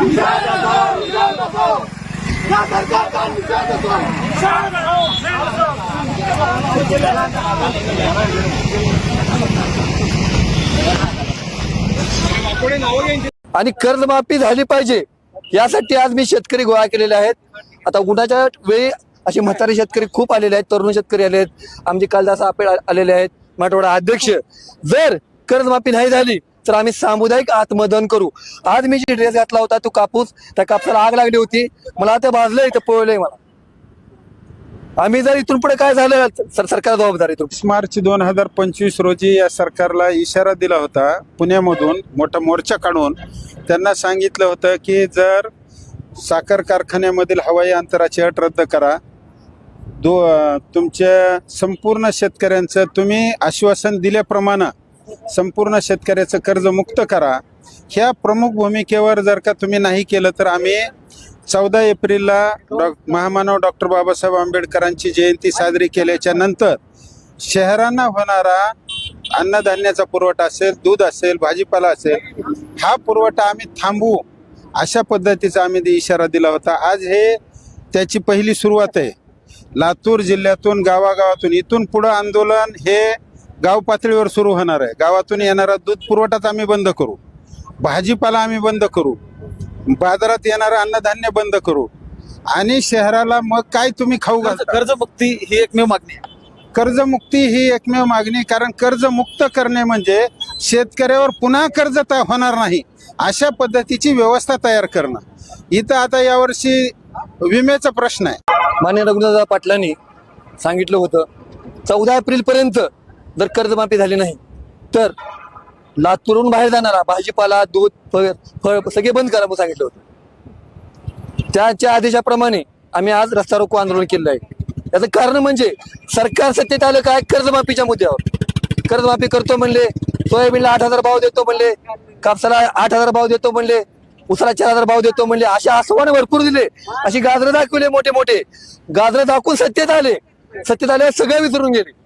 या आणि कर्जमाफी झाली पाहिजे. यासाठी आज मी शेतकरी गोळा केलेले आहेत. आता उन्हाच्या वेळी असे म्हातारे शेतकरी खूप आलेले आहेत तरुण शेतकरी आले आहेत. आमचे कालदास आपेड आलेले आहेत मराठवाडा अध्यक्ष. जर कर्जमाफी नाही झाली तर आम्ही सामुदायिक आत्मदन करू. आज मी जी ड्रेस घातला होता तो कापूस त्या कापसाला आग लागली होती. मला आता भाजलंय इथं पळलंय मला. आम्ही जर इथून पुढे काय झालं सर सरकार जबाबदारी मार्च दोन हजार पंचवीस रोजी या सरकारला इशारा दिला होता पुण्यामधून मोठा मोर्चा काढून. त्यांना सांगितलं होतं की जर साखर कारखान्यामधील हवाई अंतराची अट रद्द करा दो तुमच्या संपूर्ण शेतकऱ्यांचं तुम्ही आश्वासन दिल्याप्रमाणे संपूर्ण शेतकऱ्याचं कर्ज मुक्त करा. ह्या प्रमुख भूमिकेवर जर का तुम्ही नाही केलं तर आम्ही चौदा एप्रिलला डॉ महामानव डॉक्टर बाबासाहेब आंबेडकरांची जयंती साजरी केल्याच्यानंतर शहरांना होणारा अन्नधान्याचा पुरवठा असेल दूध असेल भाजीपाला असेल हा पुरवठा आम्ही थांबवू अशा पद्धतीचा आम्ही ते इशारा दिला होता. आज हे त्याची पहिली सुरुवात आहे. लातूर जिल्ह्यातून गावागावातून इथून पुढं आंदोलन हे गाव पातळीवर सुरू होणार आहे. गावातून येणारा दूध पुरवठाच आम्ही बंद करू. भाजीपाला आम्ही बंद करू. बाजारात येणारं अन्नधान्य बंद करू. आणि शहराला मग काय तुम्ही खाऊ घालता? कर्जमुक्ती ही एकमेव मागणी आहे. कर्जमुक्ती ही एकमेव मागणी कारण कर्ज मुक्त करणे म्हणजे शेतकऱ्यावर पुन्हा कर्ज त- होणार नाही अशा पद्धतीची व्यवस्था तयार करणं. इथं आता यावर्षी विम्याचा प्रश्न आहे. मान्य रघुनाथ पाटलांनी सांगितलं होतं चौदा एप्रिल पर्यंत जर कर्जमाफी झाली नाही तर लातूरून बाहेर जाणारा भाजीपाला दूध फळ फळ सगळे बंद करा सांगितलं होतं. त्याच्या आदेशाप्रमाणे आम्ही आज रस्ता रोको आंदोलन केलं आहे. याचं कारण म्हणजे सरकार सत्तेत आलं काय? कर्जमाफीच्या मुद्द्यावर. कर्जमाफी करतो म्हणले सोयाबीनला आठ हजार भाव देतो म्हणले कापसाला आठ हजार भाव देतो म्हणले उसाला चार हजार भाव देतो म्हणले अशा आसवाने भरपूर दिले. अशी गाजरं दाखवले मोठे मोठे. गाजरं दाखवून सत्तेत आले. सत्तेत आले सगळे विसरून गेले.